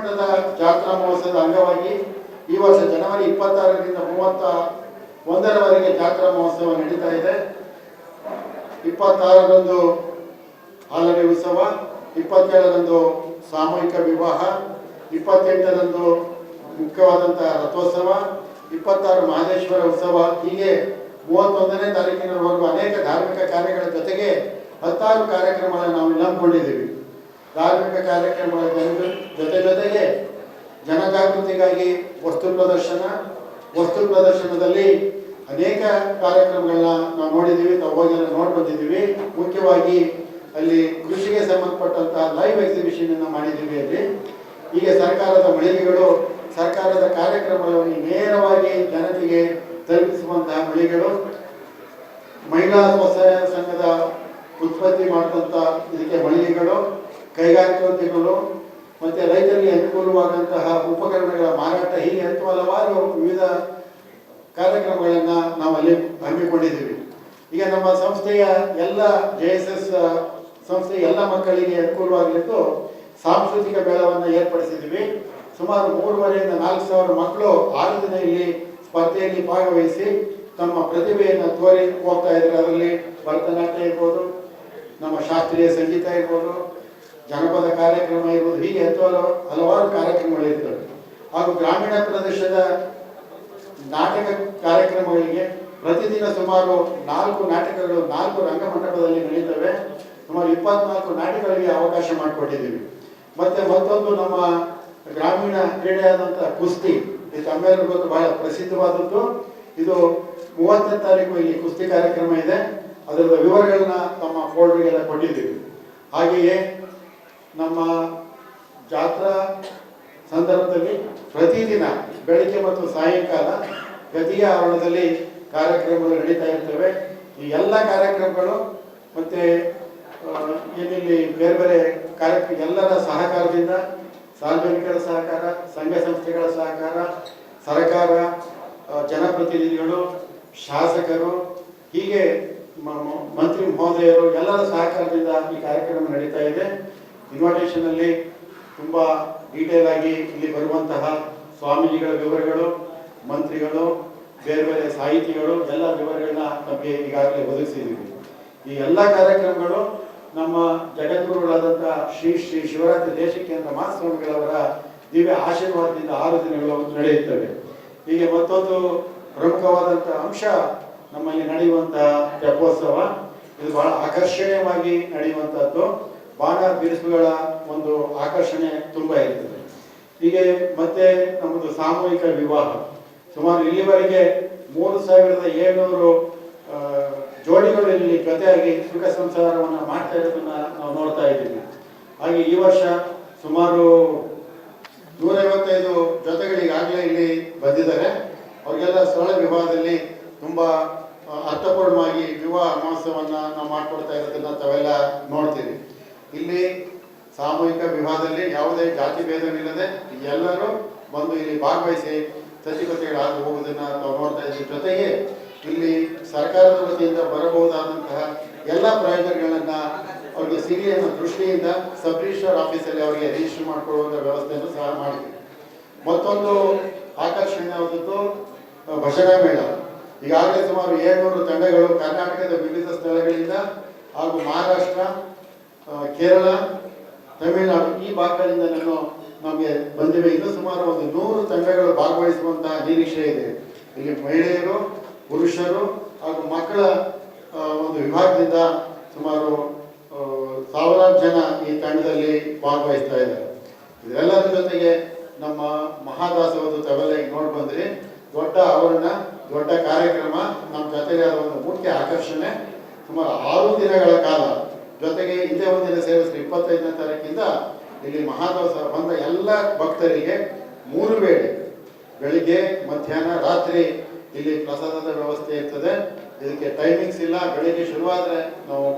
ಮಠದ ಜಾತ್ರಾ ಮಹೋತ್ಸವದ ಅಂಗವಾಗಿ ಈ ವರ್ಷ ಜನವರಿ ಇಪ್ಪತ್ತಾರರಿಂದ ಮೂವತ್ತ ಒಂದರವರೆಗೆ ಜಾತ್ರಾ ಮಹೋತ್ಸವ ನಡೀತಾ ಇದೆ. ಇಪ್ಪತ್ತಾರರಂದು ಹಾಲಡಿ ಉತ್ಸವ, ಇಪ್ಪತ್ತೇಳರಂದು ಸಾಮೂಹಿಕ ವಿವಾಹ, ಇಪ್ಪತ್ತೆಂಟರಂದು ಮುಖ್ಯವಾದಂತಹ ರಥೋತ್ಸವ, ಇಪ್ಪತ್ತಾರು ಮಹದೇಶ್ವರ ಉತ್ಸವ, ಹೀಗೆ ಮೂವತ್ತೊಂದನೇ ತಾರೀಕಿನವರೆಗೂ ಅನೇಕ ಧಾರ್ಮಿಕ ಕಾರ್ಯಗಳ ಜೊತೆಗೆ ಹತ್ತಾರು ಕಾರ್ಯಕ್ರಮಗಳನ್ನು ನಾವು ನಂಬಿಕೊಂಡಿದ್ದೀವಿ ಧಾರ್ಮಿಕ ಕಾರ್ಯಕ್ರಮಗಳ ಜೊತೆ ಜೊತೆಗೆ ಜನಜಾಗೃತಿಗಾಗಿ ವಸ್ತು ಪ್ರದರ್ಶನ, ವಸ್ತು ಪ್ರದರ್ಶನದಲ್ಲಿ ಅನೇಕ ಕಾರ್ಯಕ್ರಮಗಳನ್ನ ನಾವು ನೋಡಿದ್ದೀವಿ, ತಾವು ಹೋಗಿ ನೋಡಿ ಮುಖ್ಯವಾಗಿ ಅಲ್ಲಿ ಕೃಷಿಗೆ ಸಂಬಂಧಪಟ್ಟಂತಹ ಲೈವ್ ಎಕ್ಸಿಬಿಷನ್ ಅನ್ನು ಮಾಡಿದ್ದೀವಿ ಅಲ್ಲಿ. ಈಗ ಸರ್ಕಾರದ ಮಳಿಗೆಗಳು, ಸರ್ಕಾರದ ಕಾರ್ಯಕ್ರಮಗಳನ್ನು ನೇರವಾಗಿ ಜನತೆಗೆ ತಲುಪಿಸುವಂತಹ ಮಳಿಗೆಗಳು, ಮಹಿಳಾ ಸ್ವಸಹಾಯ ಸಂಘದ ಉತ್ಪತ್ತಿ ಮಾಡಿದಂಥ ಇದಕ್ಕೆ ಮಳಿಗೆಗಳು ಕೈಗಾರಿಕೋದ್ಯಮಗಳು ಮತ್ತೆ ರೈತರಿಗೆ ಅನುಕೂಲವಾದಂತಹ ಉಪಕರಣಗಳ ಮಾರಾಟ ಹೀಗೆ ಅಂತ ಹಲವಾರು ವಿವಿಧ ಕಾರ್ಯಕ್ರಮಗಳನ್ನು ನಾವು ಅಲ್ಲಿ ಹಮ್ಮಿಕೊಂಡಿದ್ದೀವಿ. ಈಗ ನಮ್ಮ ಸಂಸ್ಥೆಯ ಎಲ್ಲ ಜೆ ಎಸ್ ಎಸ್ ಸಂಸ್ಥೆ ಎಲ್ಲ ಮಕ್ಕಳಿಗೆ ಅನುಕೂಲವಾಗಲಿದ್ದು ಸಾಂಸ್ಕೃತಿಕ ಮೇಳವನ್ನು ಏರ್ಪಡಿಸಿದ್ದೀವಿ. ಸುಮಾರು ಮೂರುವರೆಯಿಂದ ನಾಲ್ಕು ಸಾವಿರ ಮಕ್ಕಳು ಆರು ದಿನ ಇಲ್ಲಿ ಸ್ಪರ್ಧೆಯಲ್ಲಿ ಭಾಗವಹಿಸಿ ತಮ್ಮ ಪ್ರತಿಭೆಯನ್ನು ತೋರಿ ಹೋಗ್ತಾ ಇದ್ದಾರೆ. ಅದರಲ್ಲಿ ಭರತನಾಟ್ಯ ಇರ್ಬೋದು, ನಮ್ಮ ಶಾಸ್ತ್ರೀಯ ಸಂಗೀತ ಇರ್ಬೋದು ಜನಪದ ಕಾರ್ಯಕ್ರಮ ಇರ್ಬೋದು, ಹೀಗೆ ಹತ್ತು ಹಲವು, ಹಲವಾರು ಕಾರ್ಯಕ್ರಮಗಳಿರ್ತವೆ ಹಾಗೂ ಗ್ರಾಮೀಣ ಪ್ರದೇಶದ ನಾಟಕ ಕಾರ್ಯಕ್ರಮಗಳಿಗೆ ಪ್ರತಿದಿನ ಸುಮಾರು ನಾಲ್ಕು ನಾಟಕಗಳು, ನಾಲ್ಕು ರಂಗಮಂಟಪದಲ್ಲಿ ನಡೀತವೆ ಸುಮಾರು ಇಪ್ಪತ್ನಾಲ್ಕು ನಾಟಕಗಳಿಗೆ ಅವಕಾಶ ಮಾಡಿಕೊಟ್ಟಿದ್ದೀವಿ. ಮತ್ತೆ ಮತ್ತೊಂದು ನಮ್ಮ ಗ್ರಾಮೀಣ ಕ್ರೀಡೆಯಾದಂಥ ಕುಸ್ತಿ, ಇದು ತಮ್ಮೆಲ್ಲರೂ ಗೊತ್ತು, ಬಹಳ ಪ್ರಸಿದ್ಧವಾದದ್ದು. ಇದು ಮೂವತ್ತನೇ ತಾರೀಕು ಇಲ್ಲಿ ಕುಸ್ತಿ ಕಾರ್ಯಕ್ರಮ ಇದೆ. ಅದರ ವಿವರಗಳನ್ನ ತಮ್ಮ ಫೋಲ್ಡರ್ಗೆಲ್ಲ ಕೊಟ್ಟಿದ್ದೀವಿ. ಹಾಗೆಯೇ ನಮ್ಮ ಜಾತ್ರಾ ಸಂದರ್ಭದಲ್ಲಿ ಪ್ರತಿದಿನ ಬೆಳಿಗ್ಗೆ ಮತ್ತು ಸಾಯಂಕಾಲ ಗದಿಯ ಆವರಣದಲ್ಲಿ ಕಾರ್ಯಕ್ರಮಗಳು ನಡೀತಾ ಇರ್ತವೆ. ಈ ಎಲ್ಲ ಕಾರ್ಯಕ್ರಮಗಳು ಮತ್ತೆ ಏನಿಲ್ಲಿ ಬೇರೆ ಬೇರೆ ಕಾರ್ಯಕ್ರಮ ಎಲ್ಲರ ಸಹಕಾರದಿಂದ ಸಾರ್ವಜನಿಕರ ಸಹಕಾರ, ಸಂಘ ಸಂಸ್ಥೆಗಳ ಸಹಕಾರ, ಸರ್ಕಾರ ಜನಪ್ರತಿನಿಧಿಗಳು, ಶಾಸಕರು, ಹೀಗೆ ಮಂತ್ರಿ ಮಹೋದಯರು ಎಲ್ಲರ ಸಹಕಾರದಿಂದ ಈ ಕಾರ್ಯಕ್ರಮ ನಡೀತಾ ಇದೆ. ಇನ್ವಿಟೇಷನ್ ಅಲ್ಲಿ ತುಂಬಾ ಡೀಟೇಲ್ ಆಗಿ ಇಲ್ಲಿ ಬರುವಂತಹ ಸ್ವಾಮೀಜಿಗಳ ವಿವರಗಳು, ಮಂತ್ರಿಗಳು, ಬೇರೆ ಬೇರೆ ಸಾಹಿತಿಗಳು, ಎಲ್ಲ ವಿವರಗಳನ್ನ ನಮಗೆ ಈಗಾಗಲೇ ಒದಗಿಸಿದ್ದೀವಿ. ಈ ಎಲ್ಲ ಕಾರ್ಯಕ್ರಮಗಳು ನಮ್ಮ ಜಗದ್ಗುರುಗಳಾದಂತಹ ಶ್ರೀ ಶ್ರೀ ಶಿವರಾತ್ರಿ ದೇಶಕೇಂದ್ರ ಮಹಾಸ್ವಾಮಿಗಳವರ ದಿವ್ಯ ಆಶೀರ್ವಾದದಿಂದ ಆರು ದಿನಗಳು ನಡೆಯುತ್ತವೆ. ಹೀಗೆ ಮತ್ತೊಂದು ಪ್ರಮುಖವಾದಂತಹ ಅಂಶ ನಮ್ಮಲ್ಲಿ ನಡೆಯುವಂತಹ ತೆಪ್ಪೋತ್ಸವ ಇದು ಬಹಳ ಆಕರ್ಷಣೀಯವಾಗಿ ನಡೆಯುವಂತಹದ್ದು. ಬಾಣ ಬಿರುಸುಗಳ ಒಂದು ಆಕರ್ಷಣೆ ತುಂಬಾ ಇರ್ತದೆ. ಹೀಗೆ ಮತ್ತೆ ನಮ್ಮದು ಸಾಮೂಹಿಕ ವಿವಾಹ. ಸುಮಾರು ಇಲ್ಲಿವರೆಗೆ ಮೂರು ಸಾವಿರದ ಏಳ್ನೂರು ಜೋಡಿಗಳು ಇಲ್ಲಿ ಜೊತೆಯಾಗಿ ಸುಖ ಸಂಸಾರವನ್ನು ಮಾಡ್ತಾ ಇರೋದನ್ನ ನಾವು ನೋಡ್ತಾ ಇದ್ದೀವಿ. ಹಾಗೆ ಈ ವರ್ಷ ಸುಮಾರು ನೂರೈವತ್ತೈದು ಜೊತೆಗಳಿಗಾಗಲೇ ಇಲ್ಲಿ ಬಂದಿದ್ದಾರೆ. ಅವರಿಗೆಲ್ಲ ಸರಳ ವಿವಾಹದಲ್ಲಿ ತುಂಬಾ ಆ, ಅರ್ಥಪೂರ್ಣವಾಗಿ ವಿವಾಹ ಮಹೋತ್ಸವನ್ನ ನಾವು ಮಾಡ್ಕೊಡ್ತಾ ಇರೋದನ್ನ ತಾವೆಲ್ಲ ನೋಡ್ತೀವಿ ಇಲ್ಲಿ ಸಾಮೂಹಿಕ ವಿವಾಹದಲ್ಲಿ ಯಾವುದೇ ಜಾತಿ ಭೇದವಿಲ್ಲದೆ ಎಲ್ಲರೂ ಬಂದು ಇಲ್ಲಿ ಭಾಗವಹಿಸಿ ಸಚಿವತೆಗಳಾಗಿ ಹೋಗುವುದನ್ನು ನಾವು ನೋಡ್ತಾ ಇದ್ದೀವಿ. ಜೊತೆಗೆ ಇಲ್ಲಿ ಸರ್ಕಾರದ ವತಿಯಿಂದ ಬರಬಹುದಾದಂತಹ ಎಲ್ಲ ಪ್ರಯೋಜನಗಳನ್ನು ಅವರಿಗೆ ಸಿಗಲಿ ಅನ್ನೋ ದೃಷ್ಟಿಯಿಂದ ಸಬ್ ರಿಜಿಸ್ಟರ್ ಆಫೀಸಲ್ಲಿ ಅವರಿಗೆ ರಿಜಿಸ್ಟರ್ ಮಾಡಿಕೊಡುವಂಥ ವ್ಯವಸ್ಥೆಯನ್ನು ಸಹ ಮಾಡಿದ್ವಿ. ಮತ್ತೊಂದು ಆಕರ್ಷಣೀಯವಾದದ್ದು ಭಜನಾ ಮೇಳ. ಈಗಾಗಲೇ ಸುಮಾರು ಏಳ್ನೂರು ತಂಡಗಳು ಕರ್ನಾಟಕದ ವಿವಿಧ ಸ್ಥಳಗಳಿಂದ ಹಾಗೂ ಮಹಾರಾಷ್ಟ್ರ ಕೇರಳ, ತಮಿಳುನಾಡು ಈ ಭಾಗಗಳಿಂದ ನಾನು ನಮಗೆ ಬಂದಿವೆ. ಇನ್ನು ಸುಮಾರು ಒಂದು ನೂರು ತಂಡಗಳು ಭಾಗವಹಿಸುವಂತಹ ನಿರೀಕ್ಷೆ ಇದೆ. ಇಲ್ಲಿ ಮಹಿಳೆಯರು, ಪುರುಷರು ಹಾಗೂ ಮಕ್ಕಳ ಒಂದು ವಿಭಾಗದಿಂದ ಸುಮಾರು ಸಾವಿರಾರು ಜನ ಈ ತಂಡದಲ್ಲಿ ಭಾಗವಹಿಸ್ತಾ ಇದ್ದಾರೆ. ಇದೆಲ್ಲರ ಜೊತೆಗೆ ನಮ್ಮ ಮಹಾದಾಸವದು ತಾವೆಲ್ಲ ಈಗ ನೋಡಿ ಬಂದ್ರಿ ದೊಡ್ಡ ಆವರಣ, ದೊಡ್ಡ ಕಾರ್ಯಕ್ರಮ, ನಮ್ಮ ಜೊತೆಗೆ ಒಂದು ಮುಖ್ಯ ಆಕರ್ಷಣೆ. ಸುಮಾರು ಆರು ದಿನಗಳ ಕಾಲ ಜೊತೆಗೆ ಇದೇ ಒಂದಿನ ಸೇರಿಸಿದ್ರೆ ಇಪ್ಪತ್ತೈದನೇ ತಾರೀಕಿಂದ ಇಲ್ಲಿ ಮಹಾದಾಸ ಬಂದ ಎಲ್ಲ ಭಕ್ತರಿಗೆ ಮೂರು ವೇಳೆ ಬೆಳಿಗ್ಗೆ, ಮಧ್ಯಾಹ್ನ, ರಾತ್ರಿ ಇಲ್ಲಿ ಪ್ರಸಾದದ ವ್ಯವಸ್ಥೆ ಇರ್ತದೆ. ಇದಕ್ಕೆ ಟೈಮಿಂಗ್ಸ್ ಇಲ್ಲ. ಬೆಳಿಗ್ಗೆ ಶುರುವಾದರೆ ನಾವು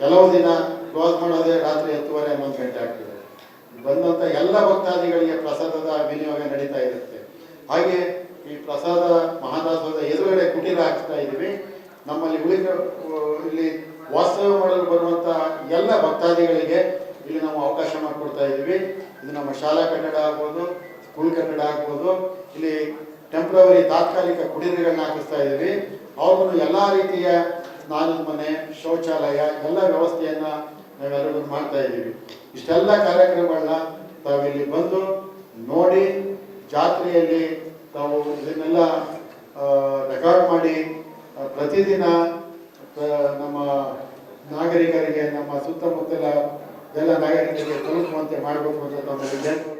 ಕೆಲವು ದಿನ ಕ್ಲೋಸ್ ಮಾಡೋದೇ ರಾತ್ರಿ ಹತ್ತುವರೆ ಹನ್ನೊಂದು ಗಂಟೆ ಆಗ್ತದೆ. ಬಂದಂಥ ಎಲ್ಲ ಭಕ್ತಾದಿಗಳಿಗೆ ಪ್ರಸಾದದ ವಿನಿಯೋಗ ನಡೀತಾ ಇರುತ್ತೆ. ಹಾಗೆ ಈ ಪ್ರಸಾದ ಮಹಾದಾಸದ ಎದುರುಗಡೆ ಕುಟೀರ ಹಾಕ್ತಾ ಇದ್ದೀವಿ ನಮ್ಮಲ್ಲಿ ಉಳಿದ, ಇಲ್ಲಿ ವಾಸ್ತವ್ಯ ಮಾಡಲು ಬರುವಂತ ಎಲ್ಲ ಭಕ್ತಾದಿಗಳಿಗೆ ಇಲ್ಲಿ ನಾವು ಅವಕಾಶ ಮಾಡಿಕೊಡ್ತಾ ಇದ್ದೀವಿ. ಇದು ನಮ್ಮ ಶಾಲಾ ಕಟ್ಟಡ ಆಗ್ಬೋದು, ಸ್ಕೂಲ್ ಕಟ್ಟಡ ಆಗ್ಬೋದು, ಇಲ್ಲಿ ಟೆಂಪ್ರವರಿ ತಾತ್ಕಾಲಿಕ ಕುಡಿರುಗಳನ್ನ ಹಾಕಿಸ್ತಾ ಇದ್ದೀವಿ. ಅವ್ರಿಗೂ ಎಲ್ಲ ರೀತಿಯ ಸ್ನಾನದ ಮನೆ, ಶೌಚಾಲಯ, ಎಲ್ಲ ವ್ಯವಸ್ಥೆಯನ್ನ ನಾವೆಲ್ಲರೂ ಮಾಡ್ತಾ ಇದ್ದೀವಿ. ಇಷ್ಟೆಲ್ಲ ಕಾರ್ಯಕ್ರಮಗಳನ್ನ ತಾವಿಲ್ಲಿ ಬಂದು ನೋಡಿ, ಜಾತ್ರೆಯಲ್ಲಿ ತಾವು ಇದನ್ನೆಲ್ಲ ರೆಕಾರ್ಡ್ ಮಾಡಿ ಪ್ರತಿದಿನ ನಮ್ಮ ನಾಗರಿಕರಿಗೆ ನಮ್ಮ ಸುತ್ತಮುತ್ತಲ ಎಲ್ಲ ನಾಗರಿಕರಿಗೆ ತಲುಪುವಂತೆ ಮಾಡಬೇಕು ಅಂತ ತಮ್ಮಲ್ಲಿ ವಿಜ್ಞಾನ